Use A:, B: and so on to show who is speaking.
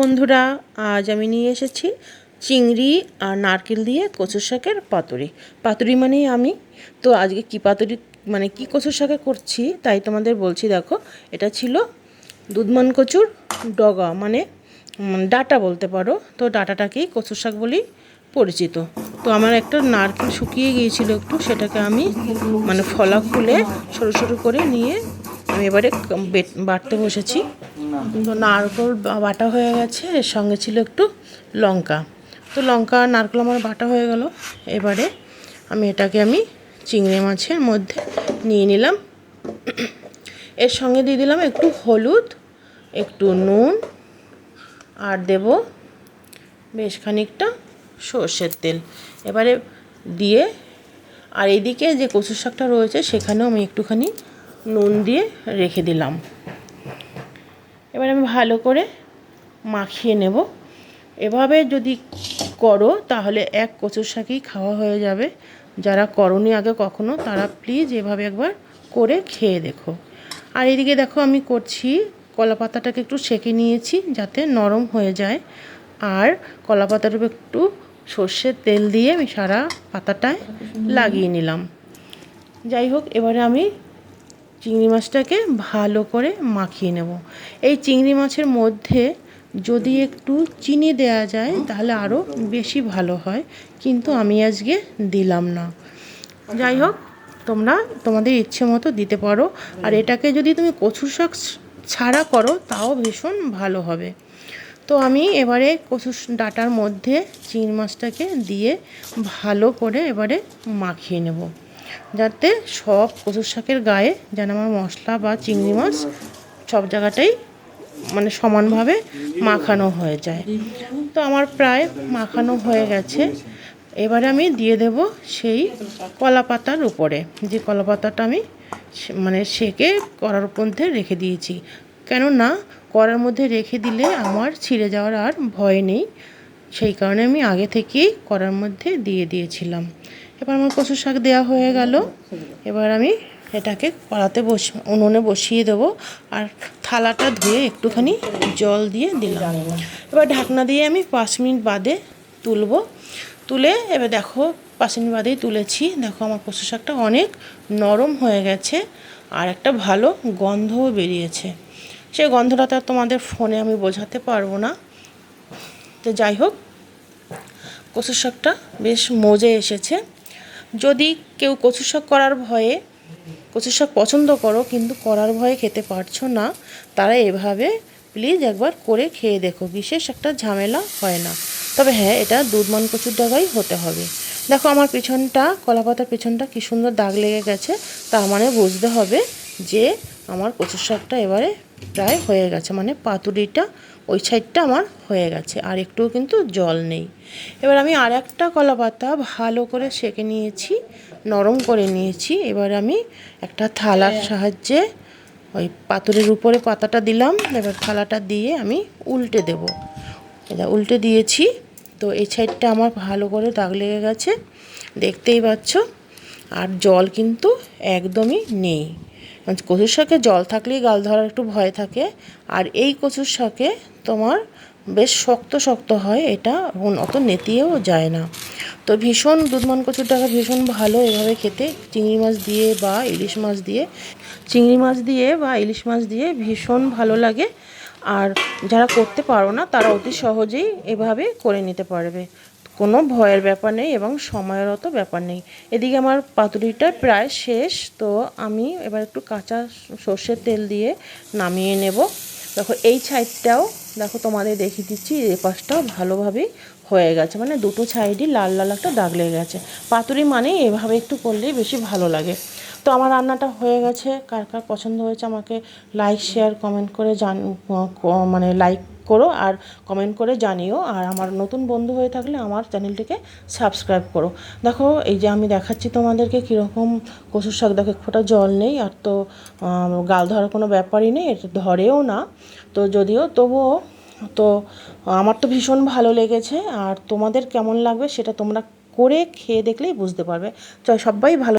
A: বন্ধুরা, আজ আমি নিয়ে এসেছি চিংড়ি আর নারকেল দিয়ে কচু শাকের পাতুরি। পাতুরি মানেই আমি। তো আজকে কি পাতুরি মানে কি কচু শাকে করছি, তাই তোমাদের বলছি, দেখো, এটা ছিল দুধমান কচুর ডগা মানে ডাটা বলতে পারো। তো ডাটাটাকেই কচু শাক বলেই পরিচিত। তো আমার একটা নারকেল শুকিয়ে গিয়েছিল একটু, সেটাকে আমি মানে ফলা খুলে সরু সরু করে নিয়ে আমি এবারে বাটতে বসেছি। তো নারকেল বাটা হয়ে গেছে, এর সঙ্গে ছিল একটু লঙ্কা। তো লঙ্কা নারকেল আমার বাটা হয়ে গেল। এবারে আমি এটাকে আমি চিংড়ি মাছের মধ্যে নিয়ে নিলাম। এর সঙ্গে দিয়ে দিলাম একটু হলুদ, একটু নুন, আর দেব বেশ খানিকটা সর্ষের তেল। এবারে দিয়ে আর এদিকে যে কচু শাকটা রয়েছে, সেখানেও আমি একটুখানি নুন দিয়ে রেখে দিলাম। এবার আমি ভালো করে মাখিয়ে নেব। এভাবে যদি করো, তাহলে এক কচুর শাকেই খাওয়া হয়ে যাবে। যারা করনি আগে কখনো, তারা প্লিজ এভাবে একবার করে খেয়ে দেখো। আর এদিকে দেখো, আমি করছি কলা পাতাটাকে একটু সেঁকে নিয়েছি যাতে নরম হয়ে যায়। আর কলা পাতার উপর একটু সর্ষের তেল দিয়ে আমি সারা পাতাটায় লাগিয়ে নিলাম। যাই হোক, এবারে আমি চিংড়ি মাছটাকে ভালো করে মাখিয়ে নেব। এই চিংড়ি মাছের মধ্যে যদি একটু চিনি দেয়া যায়, তাহলে আরও বেশি ভালো হয়। কিন্তু আমি আজকে দিলাম না। যাই হোক, তোমরা তোমাদের ইচ্ছে মতো দিতে পারো। আর এটাকে যদি তুমি কচু শাক ছাড়া করো, তাও ভীষণ ভালো হবে। তো আমি এবারে কচু ডাটার মধ্যে চিংড়ি মাছটাকে দিয়ে ভালো করে এবারে মাখিয়ে নেব। যাতে সব কচুর শাকের গায়ে যেন আমার মশলা বা চিংড়ি মাছ সব জায়গাটাই মানে সমানভাবে মাখানো হয়ে যায়। তো আমার প্রায় মাখানো হয়ে গেছে। এবারে আমি দিয়ে দেব সেই কলা পাতার উপরে। যে কলা পাতাটা আমি মানে সেকে কড়ার মধ্যে রেখে দিয়েছি। কেননা কড়ার মধ্যে রেখে দিলে আমার ছিঁড়ে যাওয়ার আর ভয় নেই। সেই কারণে আমি আগে থেকেই কড়ার মধ্যে দিয়ে দিয়েছিলাম। এবার আমার কচু শাক দেওয়া হয়ে গেল। এবার আমি এটাকে কড়াতে বস, উনুনে বসিয়ে দেবো। আর থালাটা ধুয়ে একটুখানি জল দিয়ে দিলাম। এবার ঢাকনা দিয়ে আমি পাঁচ মিনিট বাদে তুলবো। তুলে এবার দেখো, পাঁচ মিনিট বাদেই তুলেছি। দেখো আমার কচু শাকটা অনেক নরম হয়ে গেছে আর একটা ভালো গন্ধও বেরিয়েছে। সেই গন্ধটা তো তোমাদের ফোনে আমি বোঝাতে পারব না। তো যাই হোক কচু শাকটা বেশ মজে এসেছে। যদি কেউ কচু শাক করার ভয়ে, কচু শাক পছন্দ করো কিন্তু করার ভয়ে খেতে পারছ না, তারা এভাবে প্লিজ একবার করে খেয়ে দেখো, বিশেষ একটা ঝামেলা হয় না। তবে হ্যাঁ এটা দুধমান কচুর ডাগাই হতে হবে। দেখো আমার পিছনটা কলা পাতার পিছনটা কী সুন্দর দাগ লেগে গেছে তার মানে বুঝতে হবে যে আমার কচুর শাকটা এবারে প্রায় হয়ে গেছে মানে পাতুরিটা ওই সাইডটা আমার হয়ে গেছে আর একটুও কিন্তু জল নেই। এবার আমি আর একটা কলা পাতা ভালো করে সেঁকে নিয়েছি নরম করে নিয়েছি। এবার আমি একটা থালার সাহায্যে ওই পাথরের উপরে পাতাটা দিলাম এবার থালাটা দিয়ে আমি উল্টে দেব। এটা উল্টে দিয়েছি তো এই সাইডটা আমার ভালো করে দাগ লেগে গেছে দেখতেই পাচ্ছ। আর জল কিন্তু একদমই নেই। মানে কচুর শাকে জল থাকলেই গাল ধরার একটু ভয় থাকে। আর এই কচুর শাকে তোমার বেশ শক্ত শক্ত হয় এটা, এবং অত নেতিয়েও যায় না। তো ভীষণ দুধমান কচুর টাকা ভীষণ ভালো এভাবে খেতে। চিংড়ি মাছ দিয়ে বা ইলিশ মাছ দিয়ে, চিংড়ি মাছ দিয়ে বা ইলিশ মাছ দিয়ে ভীষণ ভালো লাগে। আর যারা করতে পারো না, তারা অতি সহজেই এভাবে করে নিতে পারবে। কোনো ভয়ের ব্যাপার নেই এবং সময়েরও তো ব্যাপার নেই। এদিকে আমার পাতুরিটা প্রায় শেষ, তো আমি এবার একটু কাঁচা সর্ষের তেল দিয়ে নামিয়ে নেব। দেখো, এই সাইডটাও দেখো তোমাদের দেখিয়ে দিচ্ছি, এ পাশটাও ভালোভাবেই হয়ে গেছে। মানে দুটো সাইডই লাল লাল একটা দাগ লেগে গেছে। পাতুরি মানে এভাবে একটু করলেই বেশি ভালো লাগে। তো আমার রান্নাটা হয়ে গেছে। কার কার পছন্দ হয়েছে আমাকে লাইক, শেয়ার, কমেন্ট করে জান মানে লাইক করো আর কমেন্ট করে জানিও। আর আমার নতুন বন্ধু হয়ে থাকলে আমার চ্যানেলটিকে সাবস্ক্রাইব করো। দেখো, এই যে আমি দেখাচ্ছি তোমাদেরকে কীরকম কচুর শাক। দেখো ফোঁটা জল নেই আর তো গাল ধরার কোনো ব্যাপারই নেই, এটা ধরেও না। তো যদিও, তবুও তো আমার তো ভীষণ ভালো লেগেছে। আর তোমাদের কেমন লাগবে সেটা তোমরা করে খেয়ে দেখলেই বুঝতে পারবে। চল, সবাই ভালো